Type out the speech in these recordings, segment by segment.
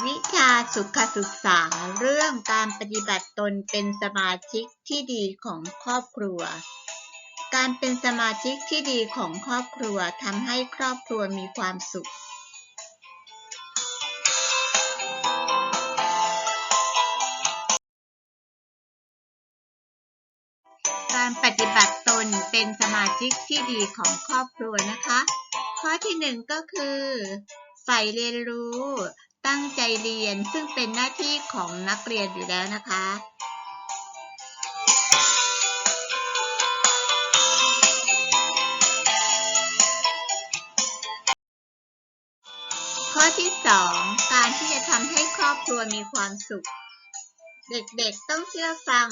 วิชาสุขศึกษาเรื่องการปฏิบัติตนเป็นสมาชิกที่ดีของครอบครัว การเป็นสมาชิกที่ดีของครอบครัวทำให้ครอบครัวมีความสุข การปฏิบัติตนเป็นสมาชิกที่ดีของครอบครัวนะคะ ข้อที่หนึ่งก็คือใฝ่เรียนรู้ ตั้งใจเรียนซึ่งเป็นหน้าที่ของนักเรียนอยู่แล้วนะคะ ข้อที่สองการที่จะทำให้ครอบครัวมีความสุข เด็กๆต้องเชื่อฟัง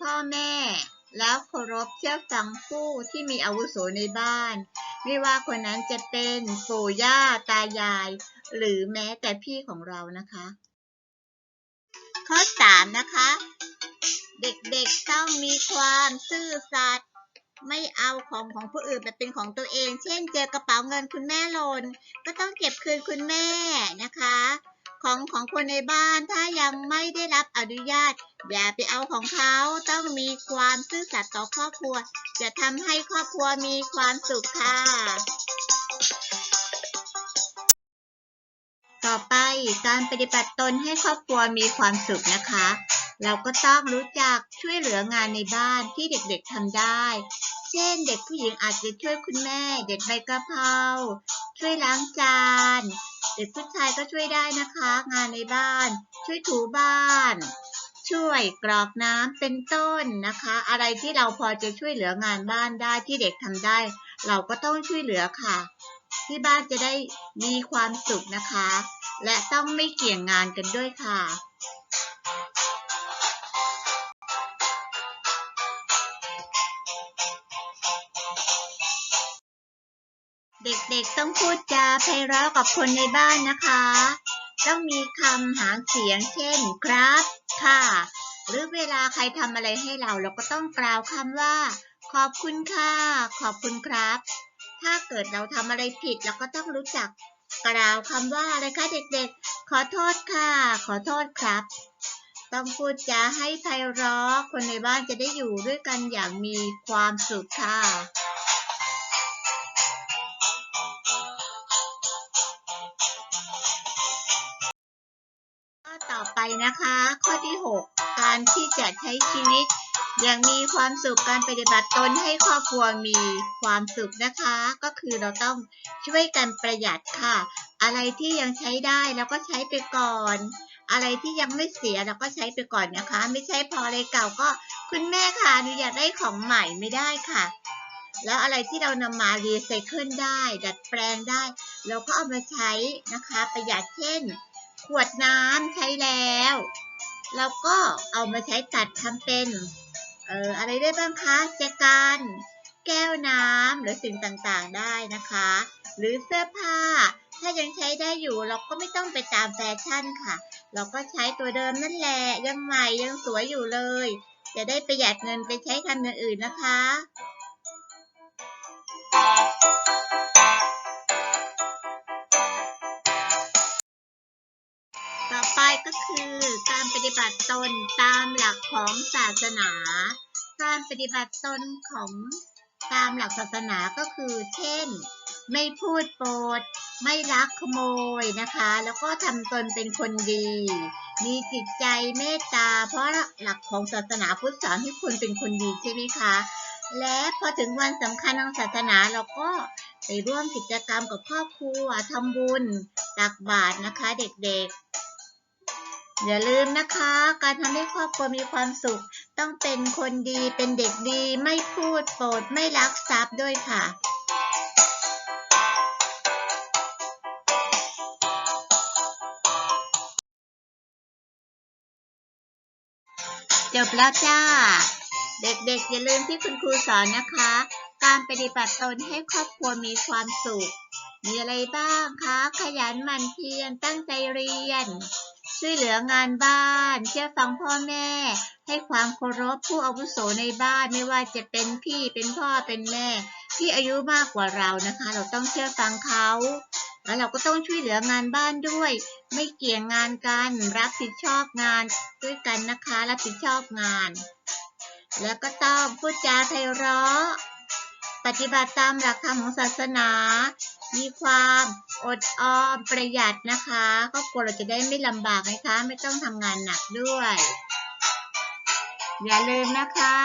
พ่อแม่ แล้วเคารพเชื่อฟังผู้ที่มีอาวุโสในบ้าน ไม่ว่าคนนั้นจะเป็นปู่ย่าตายาย หรือแม้แต่พี่ของเรานะคะ ข้อสามนะคะ เด็กๆต้องมีความซื่อสัตย์ไม่เอาของของผู้อื่นไปเป็นของตัวเอง เช่น เจอกระเป๋าเงินคุณแม่หล่นก็ต้องเก็บคืนคุณแม่นะคะ ของของคนในบ้านถ้ายังไม่ได้รับอนุญาต อย่าไปเอาของเขาต้องมีความซื่อสัตย์ต่อครอบครัว จะทำให้ครอบครัวมีความสุขค่ะ ต่อไปการปฏิบัติตนให้ครอบครัวมีความสุขนะคะ เราก็ต้องรู้จักช่วยเหลืองานในบ้านที่เด็กๆทำได้ เช่นเด็กผู้หญิงอาจจะช่วยคุณแม่ เด็ดใบกระเพราช่วยล้างจาน เด็กผู้ชายก็ช่วยได้นะคะ งานในบ้าน ช่วยถูบ้าน ช่วยกรอกน้ำเป็นต้นนะคะ อะไรที่เราพอจะช่วยเหลืองานบ้านได้ที่เด็กทำได้ เราก็ต้องช่วยเหลือค่ะ ที่บ้านจะได้มีความสุขนะคะ และต้องไม่เกี่ยงงานกันด้วยค่ะเด็กๆต้องพูดจาไพเราะกับคนในบ้านนะคะ ต้องมีคำหางเสียงเช่นครับ ค่ะ หรือเวลาใครทำอะไรให้เราเราก็ต้องกล่าวคำว่า ขอบคุณค่ะ ขอบคุณครับ ถ้าเกิดเราทำอะไรผิดเราก็ต้องรู้จักกล่าวคำว่าอะไรคะเด็กๆ ขอโทษค่ะ ขอโทษครับ ต้องพูดจาให้ไพเราะคนในบ้านจะได้อยู่ด้วยกันอย่างมีความสุขค่ะ ต่อไปนะคะ ข้อที่ 6 การที่จะใช้ชีวิต อย่างมีความสุขการปฏิบัติตนให้ครอบครัวมีความสุขนะคะ ก็คือเราต้องช่วยกันประหยัดค่ะ อะไรที่ยังใช้ได้เราก็ใช้ไปก่อน อะไรที่ยังไม่เสียเราก็ใช้ไปก่อนนะคะ ไม่ใช่พออะไรเก่าก็คุณแม่ค่ะหนูอยากได้ของใหม่ไม่ได้ค่ะแล้วอะไรที่เรานำมารีไซเคิลได้ ดัดแปลงได้ เราก็เอามาใช้นะคะ ประหยัดเช่น ขวดน้ำใช้แล้วเราก็เอามาใช้ตัดทำเป็นเอ่ออะไรได้บ้างคะแจกันแก้วน้ำหรือสิ่งต่างๆได้นะคะ หรือเสื้อผ้า ถ้ายังใช้ได้อยู่เราก็ไม่ต้องไปตามแฟชั่นค่ะ เราก็ใช้ตัวเดิมนั่นแหละยังใหม่ยังสวยอยู่เลย จะได้ประหยัดเงินไปใช้ทำอย่างอื่นนะคะ ไปก็คือการปฏิบัติตนตามหลักของศาสนา การปฏิบัติตนของตามหลักศาสนาก็คือ เช่น ไม่พูดโปดไม่ลักขโมยนะคะ แล้วก็ทำตนเป็นคนดี มีจิตใจเมตตา เพราะหลักของศาสนาพุทธสอนให้คนเป็นคนดีใช่ไหมคะ และพอถึงวันสำคัญทางศาสนาเราก็ไปร่วมกิจกรรมกับครอบครัวทำบุญตักบาตรนะคะเด็กๆ อย่าลืมนะคะ การทำให้ครอบครัวมีความสุข ต้องเป็นคนดีเป็นเด็กดีไม่พูดโปดไม่ลักทรัพย์ด้วยค่ะจบแล้วจ้า เด็กๆ อย่าลืมที่คุณครูสอนนะคะ การปฏิบัติตนให้ครอบครัวมีความสุข มีอะไรบ้างคะ ขยันหมั่นเพียรตั้งใจเรียน ช่วยเหลืองานบ้านเชื่อฟังพ่อแม่ ให้ความเคารพผู้อาวุโสในบ้านไม่ว่าจะเป็นพี่เป็นพ่อเป็นแม่ ที่อายุมากกว่าเรานะคะ เราต้องเชื่อฟังเขาแล้วเราก็ต้องช่วยเหลืองานบ้านด้วย ไม่เกี่ยงงานกันรับผิดชอบงานด้วยกันนะคะ รับผิดชอบงาน แล้วก็ต้องพูดจาไพเราะปฏิบัติตามหลักธรรมของศาสนา มีความอดออมประหยัดนะคะครอบครัวเราจะได้ไม่ลำบากนะคะ ไม่ต้องทำงานหนักด้วย อย่าลืมนะคะ